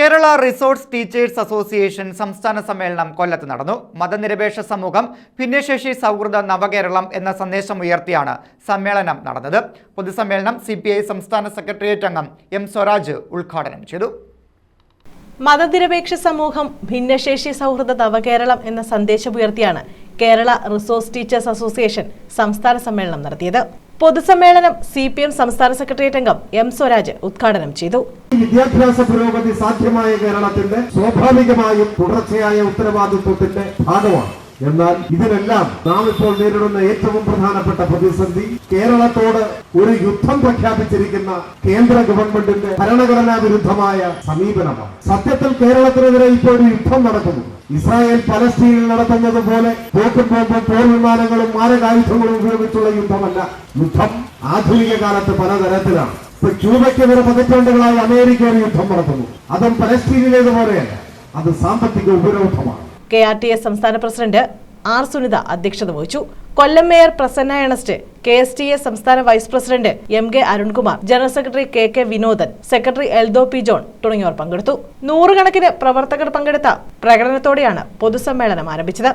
Kerala resorts teachers association സംസ്ഥാന സമ്മേളനം കൊല്ലത്ത് നടന്നു. മതനിരപേക്ഷ സമൂഹം ഭിന്നശേഷി സൗഹൃദ നവകേരളം എന്ന സന്ദേശം ഉയർത്തിയാണ് സമ്മേളനം നടന്നത്. പൊതുസമ്മേളനം സി സംസ്ഥാന സെക്രട്ടേറിയറ്റ് അംഗം എം സ്വരാജ് ഉദ്ഘാടനം ചെയ്തു. മതനിരപേക്ഷ സമൂഹം ഭിന്നശേഷി സൗഹൃദ നവകേരളം എന്ന സന്ദേശമുയർത്തിയാണ് കേരള റിസോഴ്സ് ടീച്ചേഴ്സ് അസോസിയേഷൻ സംസ്ഥാന സമ്മേളനം നടത്തിയത്. പൊതുസമ്മേളനം സി പി എം സംസ്ഥാന സെക്രട്ടേറിയറ്റ് അംഗം എം സ്വരാജ് ഉദ്ഘാടനം ചെയ്തു. വിദ്യാഭ്യാസ പുരോഗതി സാധ്യമായ കേരളത്തിന്റെ സ്വാഭാവികമായും തുടർച്ചയായ ഉത്തരവാദിത്വത്തിന്റെ ഭാഗമാണ്. എന്നാൽ ഇതിനെല്ലാം നാം ഇപ്പോൾ നേരിടുന്ന ഏറ്റവും പ്രധാനപ്പെട്ട പ്രതിസന്ധി കേരളത്തോട് ഒരു യുദ്ധം പ്രഖ്യാപിച്ചിരിക്കുന്ന കേന്ദ്ര ഗവൺമെന്റിന്റെ ഭരണഘടനാ വിരുദ്ധമായ സമീപനമാണ്. സത്യത്തിൽ കേരളത്തിനെതിരെ ഇപ്പോൾ ഒരു യുദ്ധം നടക്കുന്നു. ഇസ്രായേൽ പലസ്തീനിൽ നടത്തുന്നത് പോലെ പോക്കും പോകുമ്പോൾ പോർ വിമാനങ്ങളും മാരകായുധങ്ങളും ഉപയോഗിച്ചുള്ള യുദ്ധമല്ല. യുദ്ധം ആധുനിക കാലത്ത് പലതരത്തിലാണ്. ഇപ്പൊ ക്യൂബയ്ക്കെതിരെ പതിറ്റാണ്ടുകളായി അമേരിക്ക ഒരു യുദ്ധം നടത്തുന്നു. അതും പലസ്തീനിലേതുപോലെയല്ല. അത് സാമ്പത്തിക ഉപരോധമാണ്. കെ ആർ ടി എസ് സംസ്ഥാന പ്രസിഡന്റ് ആർ സുനിത അധ്യക്ഷത വഹിച്ചു. Kollam mayor Prasanna Earnest K S T A സംസ്ഥാന vice president M K Arunkumar general secretary K K Vinodan secretary Eldho P John തുടങ്ങിയവർ പങ്കെടുത്തു. നൂറുകണക്കിന് പ്രവർത്തകർ പങ്കെടുത്ത പ്രകടനത്തോടെയാണ് പൊതുസമ്മേളനം ആരംഭിച്ചത്.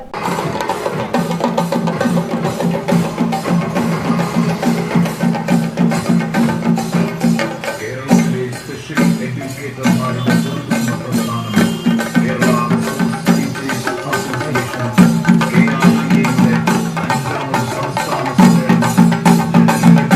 കേരളത്തിലെ സ്പെഷ്യൽ എഡ്യൂക്കേറ്റർമാരുടെ